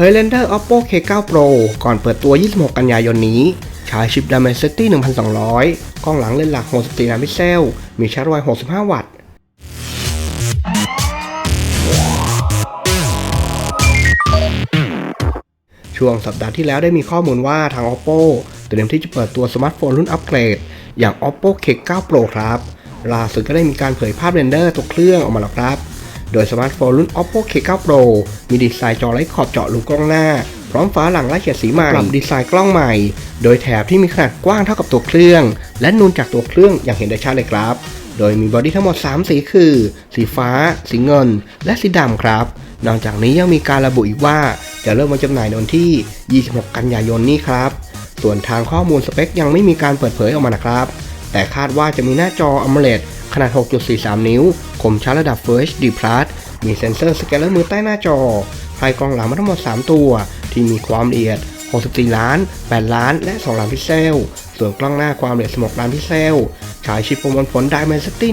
ผยเรนเดอร์ Oppo K9 Pro ก่อนเปิดตัว 26 กันยายนนี้ ใช้ชิป Dimensity 1200 กล้องหลังเลนส์หลัก 64 ล้านพิกเซล มีชาร์จไว 65 วัตต์ ช่วงสัปดาห์ที่แล้วได้มีข้อมูลว่าทาง Oppo เตรียมที่จะเปิดตัวสมาร์ทโฟนรุ่นอัปเกรด อย่าง Oppo K9 Pro ครับ ล่าสุดก็ได้มีการเผยภาพเรนเดอร์ตัวเครื่องออกมาแล้วครับ โดยสมาร์ทโฟนรุ่น Oppo K9 Pro มีดีไซน์จอไร้ขอบเจาะรูกล้องหน้า พร้อมฝาหลังไร้เฉดสีใหม่ปรับดีไซน์กล้องใหม่ โดยแถบที่มีขนาดกว้างเท่ากับตัวเครื่อง และนูนจากตัวเครื่องอย่างเห็นได้ชัดเลยครับ โดยมีบอดี้ทั้งหมด 3 สีคือ สีฟ้า สีเงิน และสีดำครับ นอกจากนี้ยังมีการระบุอีกว่าจะเริ่มวางจำหน่ายในวันที่ 26 กันยายนนี้ครับ ส่วนทางข้อมูลสเปคยังไม่มีการเปิดเผยออกมานะครับ แต่คาดว่าจะมีหน้าจอ AMOLED ขนาด 6.43 นิ้ว คมชัดระดับ Full HD Plus มีเซ็นเซอร์สแกนเลอร์มือใต้หน้าจอให้กล้องหลังมาทั้งหมด 3 ตัว ที่มีความละเอียด 64 ล้าน 8 ล้าน และ 2 ล้านพิกเซล ส่วนกล้องหน้าความละเอียด 16 ล้านพิกเซลใช้ชิปประมวลผล Dimensity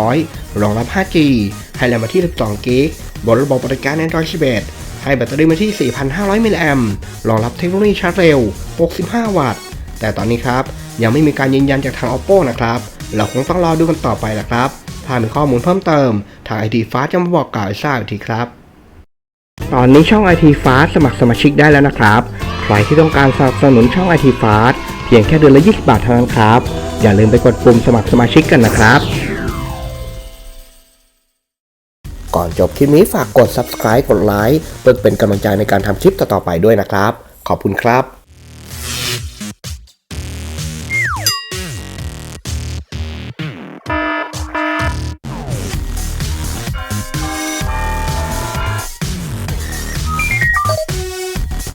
1200 รองรับ 5G ให้แรมมาที่ 12 g b บนระบบปฏิการ Android 11 ให้แบตเตอรี่มาที่ 4,500 มิลลิแอมป์รองรับเทคโนโลยีชาร์จเร็ว 65 วัตต์ แต่ตอนนี้ครับ ยังไม่มีการยืนยันจากทาง Oppo นะครับ เราคงต้องรอดูกันต่อไปแหละครับ ถ้ามีข้อมูลเพิ่มเติม ทาง IT Fast จะมาบอกกล่าวให้ทราบอีกทีครับ ตอนนี้ช่อง IT Fast สมัครสมาชิกได้แล้วนะครับ ใครที่ต้องการสนับสนุนช่อง IT Fast เพียงแค่เดือนละ 20 บาทเท่านั้นครับ อย่าลืมไปกดปุ่มสมัครสมาชิกกันนะครับ ก่อนจบคลิปนี้ฝากกด subscribe กดไลค์เพื่อเป็นกำลังใจในการทำคลิปต่อๆไปด้วยนะครับ ขอบคุณครับ